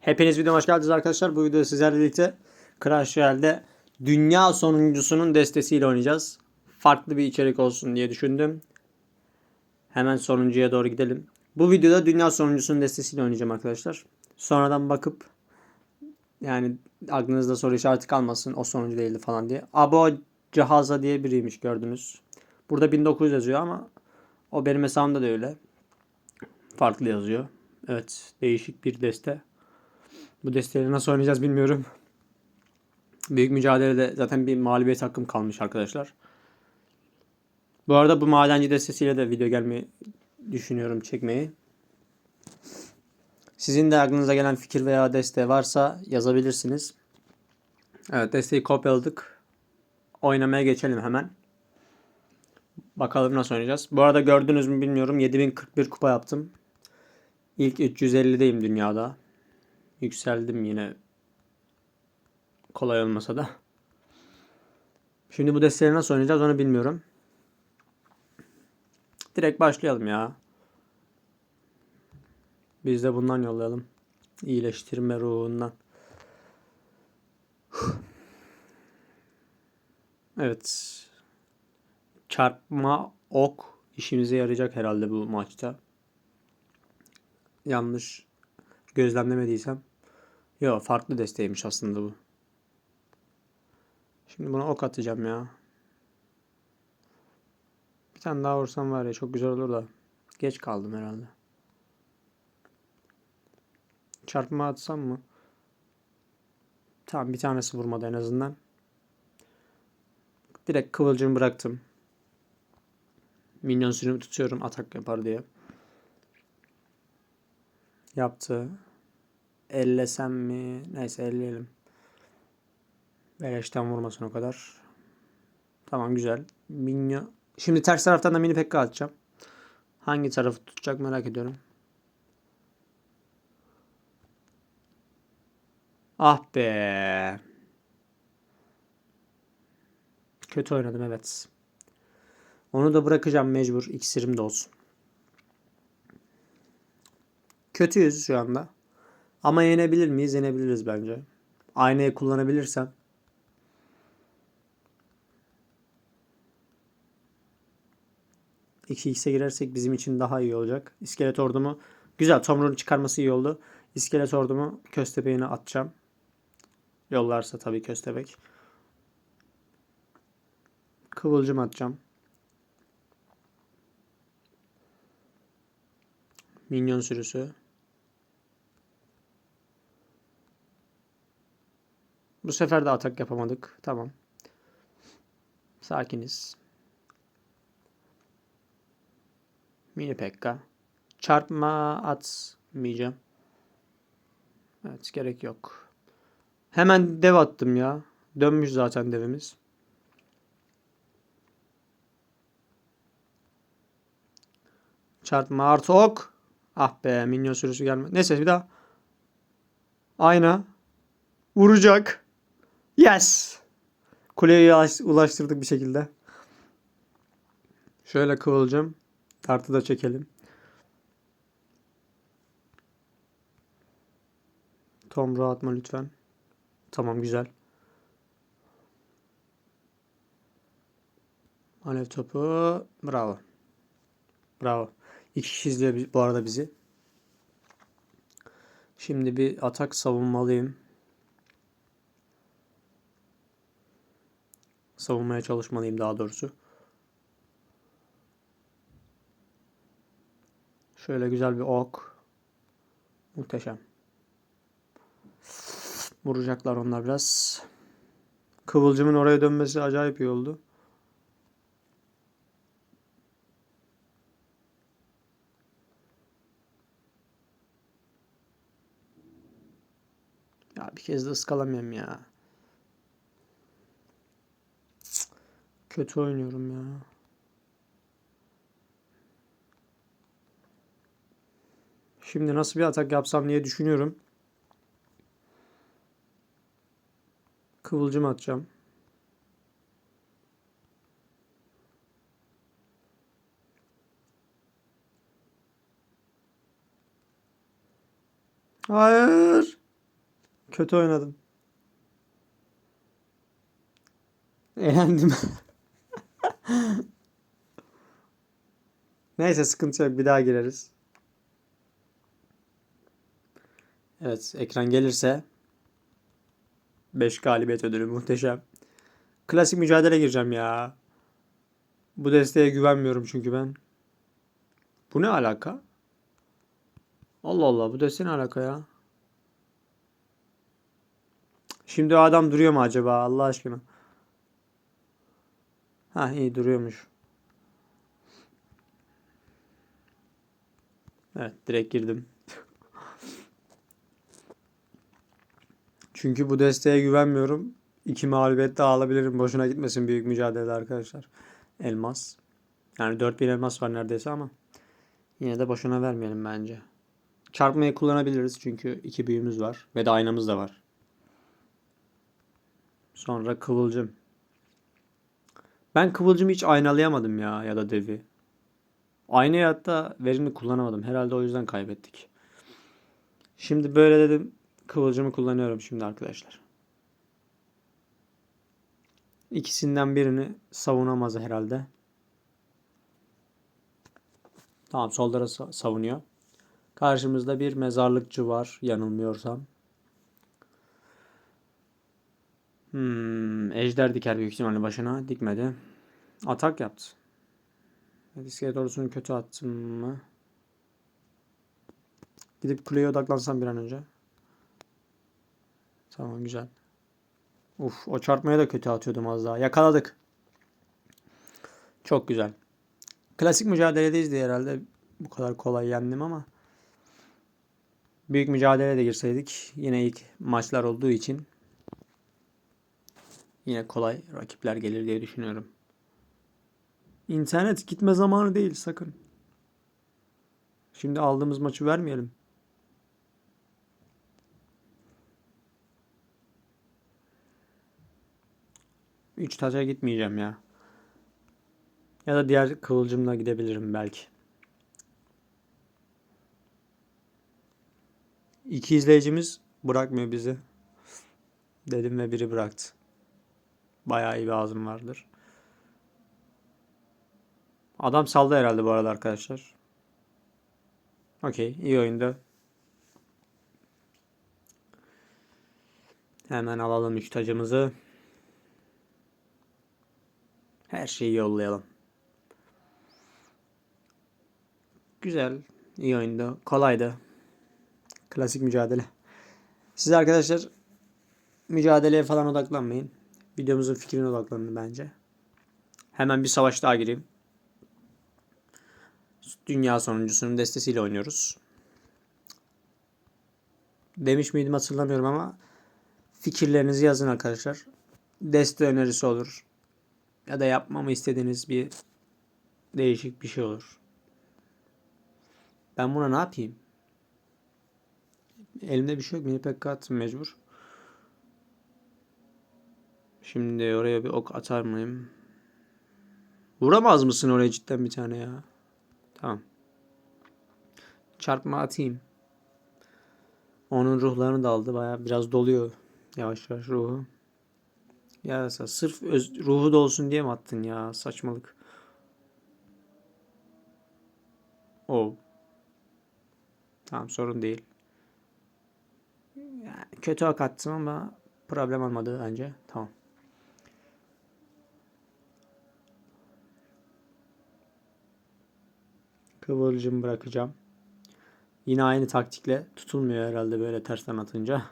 Hepiniz videoma hoş geldiniz arkadaşlar. Bu videoda sizlerle birlikte Crash Royale'de dünya sonuncusunun destesiyle oynayacağız. Farklı bir içerik olsun diye düşündüm. Hemen sonuncuya doğru gidelim. Bu videoda dünya sonuncusunun destesiyle oynayacağım arkadaşlar. Sonradan bakıp yani aklınızda soru işareti kalmasın o sonuncu değildi falan diye. Abo Cihaza diye biriymiş gördünüz. Burada 1900 yazıyor ama o benim hesabımda da öyle. Farklı yazıyor. Evet değişik bir deste. Bu desteleri nasıl oynayacağız bilmiyorum. Büyük mücadelede zaten bir mağlubiyet hakkım kalmış arkadaşlar. Bu arada bu madenci destesiyle de video gelmeyi düşünüyorum çekmeyi. Sizin de aklınıza gelen fikir veya deste varsa yazabilirsiniz. Evet desteği kopyaladık. Oynamaya geçelim hemen. Bakalım nasıl oynayacağız. Bu arada gördünüz mü bilmiyorum. 7041 kupa yaptım. İlk 350'deyim dünyada. Yükseldim yine. Kolay olmasa da. Şimdi bu desteleri nasıl oynayacağız onu bilmiyorum. Direkt başlayalım ya. Biz de bundan yollayalım. İyileştirme ruhundan. Evet. Çarpma ok işimize yarayacak herhalde bu maçta. Yanlış gözlemlemediysem. Yok farklı desteğiymiş aslında bu. Şimdi buna ok atacağım ya. Bir tane daha vursam var ya çok güzel olur da. Geç kaldım herhalde. Çarpma atsam mı? Tamam bir tanesi vurmadı en azından. Direkt kıvılcım bıraktım. Minyon sürümü tutuyorum atak yapar diye. Yaptı. Ellesem mi? Neyse elleyelim. Beleşten vurmasın o kadar. Tamam güzel. Minyon. Şimdi ters taraftan da mini pekka atacağım. Hangi tarafı tutacak merak ediyorum. Ah be. Kötü oynadım evet. Onu da bırakacağım mecbur. İksirim de olsun. Kötüyüz şu anda. Ama yenebilir miyiz? Yenebiliriz bence. Aynayı kullanabilirsem. İki x'e girersek bizim için daha iyi olacak. İskelet ordumu güzel. Tomrun'un çıkarması iyi oldu. İskelet ordumu köstebeğine atacağım. Yollarsa tabii köstebek. Kıvılcım atacağım. Minyon sürüsü. Bu sefer de atak yapamadık. Tamam. Sakiniz. Mini Pekka. Çarpma atmayacağım. Evet gerek yok. Hemen dev attım ya. Dönmüş zaten devimiz. Çarpma artı ok. Ah be minyon sürüsü gelmedi. Neyse bir daha. Ayna. Vuracak. Yes. Kuleye ulaştırdık bir şekilde. Şöyle kıvılcım. Tartı da çekelim. Tom rahatma lütfen. Tamam güzel. Alev topu. Bravo. Bravo. İki kişi izliyor bu arada bizi. Şimdi bir atak savunmalıyım. Savunmaya çalışmalıyım daha doğrusu. Şöyle güzel bir ok. Muhteşem. Vuracaklar onlar biraz. Kıvılcımın oraya dönmesi acayip iyi oldu. Ya bir kez de ıskalamayayım ya. Kötü oynuyorum ya. Şimdi nasıl bir atak yapsam diye düşünüyorum. Kıvılcım atacağım. Hayır. Kötü oynadım. Eğlendim. Neyse sıkıntı yok. Bir daha gireriz. Evet ekran gelirse 5 galibiyet ödülü muhteşem. Klasik mücadele gireceğim ya. Bu desteğe güvenmiyorum çünkü ben. Bu ne alaka? Allah Allah bu deste ne alaka ya? Şimdi o adam duruyor mu acaba Allah aşkına? Ha iyi duruyormuş. Evet direkt girdim. Çünkü bu desteğe güvenmiyorum. İki mağlubiyet daha alabilirim. Boşuna gitmesin büyük mücadelede arkadaşlar. Elmas. Yani 4000 elmas var neredeyse ama yine de boşuna vermeyelim bence. Çarpmayı kullanabiliriz çünkü iki büyümüz var ve de aynamız da var. Sonra kıvılcım. Ben kıvılcımı hiç aynalayamadım ya ya da devi. Aynayı hatta verimli kullanamadım. Herhalde o yüzden kaybettik. Şimdi böyle dedim. Kıvılcımı kullanıyorum şimdi arkadaşlar. İkisinden birini savunamaz herhalde. Tamam sollara savunuyor. Karşımızda bir mezarlıkçı var yanılmıyorsam. Hmm, ejder diker büyük ihtimalle başına. Dikmedi. Atak yaptı. İskelet ordusunu kötü attım mı? Gidip kuleye odaklansam bir an önce. Tamam güzel. Uf o çarpmaya da kötü atıyordum az daha. Yakaladık. Çok güzel. Klasik mücadeledeyiz diye herhalde bu kadar kolay yendim ama büyük mücadeleye de girseydik yine ilk maçlar olduğu için yine kolay rakipler gelir diye düşünüyorum. İnternet gitme zamanı değil sakın. Şimdi aldığımız maçı vermeyelim. Üç taça gitmeyeceğim ya. Ya da diğer kıvılcımla gidebilirim belki. İki izleyicimiz bırakmıyor bizi. Dedim ve biri bıraktı. Bayağı iyi bir ağzım vardır. Adam saldı herhalde bu arada arkadaşlar. Okey. iyi oyunda. Hemen alalım üç tacımızı. Her şeyi yollayalım. Güzel. iyi oyunda. Kolaydı. Klasik mücadele. Siz arkadaşlar mücadeleye falan odaklanmayın. Videomuzun fikrine odaklanın bence. Hemen bir savaş daha gireyim. Dünya sonuncusunun destesiyle oynuyoruz. Demiş miydim hatırlamıyorum ama fikirlerinizi yazın arkadaşlar. Deste önerisi olur. Ya da yapmamı istediğiniz bir değişik bir şey olur. Ben buna ne yapayım? Elimde bir şey yok. Mini pekka attım mecbur. Şimdi oraya bir ok atar mıyım? Vuramaz mısın oraya cidden bir tane ya? Tamam. Çarpma atayım. Onun ruhlarını da aldı. Baya biraz doluyor. Yavaş yavaş ruhu. Ya sırf öz, ruhu dolsun diye mi attın ya? Saçmalık. O. Tamam sorun değil. Yani kötü ok attım ama problem olmadı bence. Tamam. Kıvılcım bırakacağım. Yine aynı taktikle tutulmuyor herhalde böyle tersten atınca.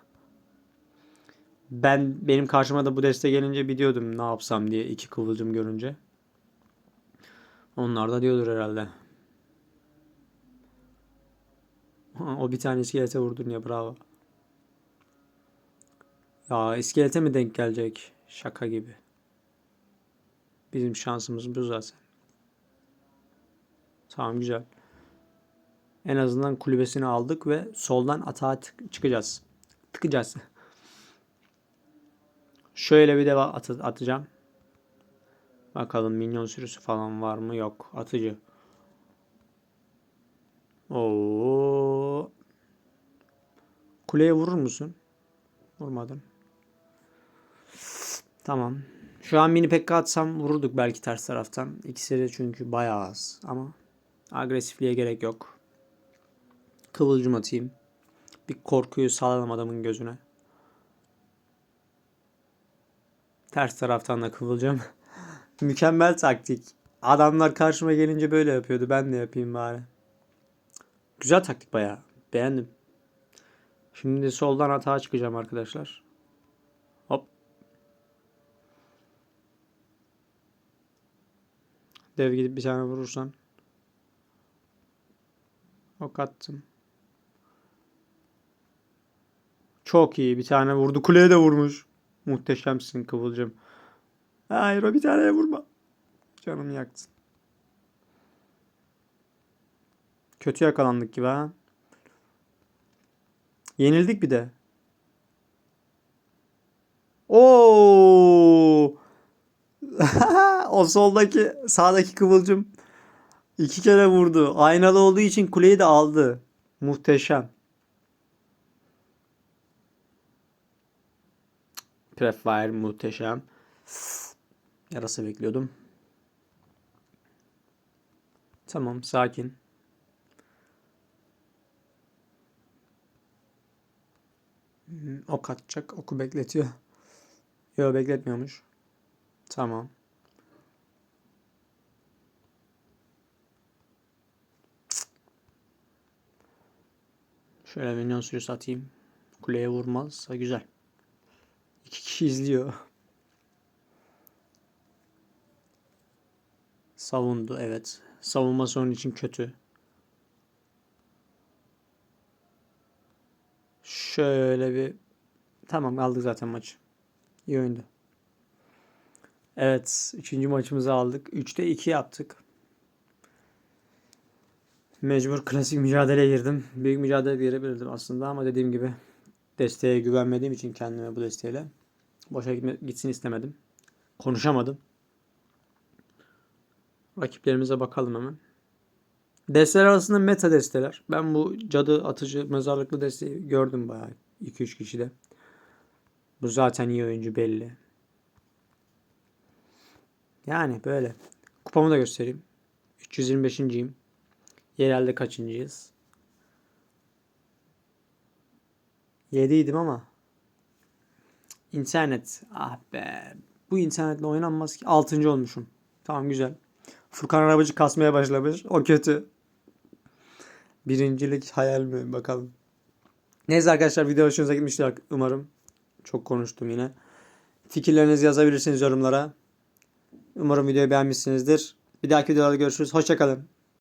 Ben benim karşıma da bu deste gelince biliyordum ne yapsam diye iki kıvılcım görünce. Onlar da diyordur herhalde. o bir tane iskelete vurdun ya bravo. Ya iskelete mi denk gelecek? Şaka gibi. Bizim şansımız bu zaten. Tamam güzel. En azından kulübesini aldık ve soldan atağa çıkacağız. Tıkacağız. Şöyle bir deva at atacağım. Bakalım minyon sürüsü falan var mı? Yok. Atıcı. Oo. Kuleye vurur musun? Vurmadım. Tamam. Şu an mini pekka atsam vururduk belki ters taraftan. İkisi de çünkü bayağı az. Ama agresifliğe gerek yok. Kıvılcım atayım. Bir korkuyu salalım adamın gözüne. Ters taraftan da kıvılcım. Mükemmel taktik. Adamlar karşıma gelince böyle yapıyordu. Ben de yapayım bari. Güzel taktik bayağı. Beğendim. Şimdi soldan atağa çıkacağım arkadaşlar. Hop. Dev gidip bir tane vurursan. Ok attım. Çok iyi. Bir tane vurdu. Kuleye de vurmuş. Muhteşemsin Kıvılcım. Hayır o bir taneye vurma. Canımı yaktın. Kötü yakalandık gibi ha. Yenildik bir de. Oo! o soldaki sağdaki kıvılcım iki kere vurdu. Aynalı olduğu için kuleyi de aldı. Muhteşem. Prefire muhteşem. Yarası bekliyordum. Tamam sakin. Hmm, Ok atacak. Oku bekletiyor. Yok bekletmiyormuş. Tamam. Şöyle minyon sürüsü atayım. Kuleye vurmazsa güzel. İki kişi izliyor. Savundu evet. Savunması onun için kötü. Şöyle bir tamam aldık zaten maçı. İyi oyundu. Evet, üçüncü maçımızı aldık. 3'te 2 yaptık. Mecbur klasik mücadeleye girdim. Büyük mücadele girebilirdim aslında ama dediğim gibi desteğe güvenmediğim için kendime bu desteğiyle boşa gitsin istemedim. Konuşamadım. Rakiplerimize bakalım hemen. Desteler arasında meta desteler. Ben bu cadı atıcı mezarlıklı desteği gördüm bayağı 2-3 kişide. Bu zaten iyi oyuncu belli. Yani böyle. Kupamı da göstereyim. 325.yim. Yerelde kaçıncıyız? 7'ydim ama internet. Ah be. Bu internetle oynanmaz ki. 6. olmuşum. Tamam güzel. Furkan Arabacı kasmaya başlamış. O kötü. Birincilik hayal mi? Bakalım. Neyse arkadaşlar video hoşunuza gitmiştir umarım. Çok konuştum yine. Fikirlerinizi yazabilirsiniz yorumlara. Umarım videoyu beğenmişsinizdir. Bir dahaki videoda görüşürüz. Hoşçakalın.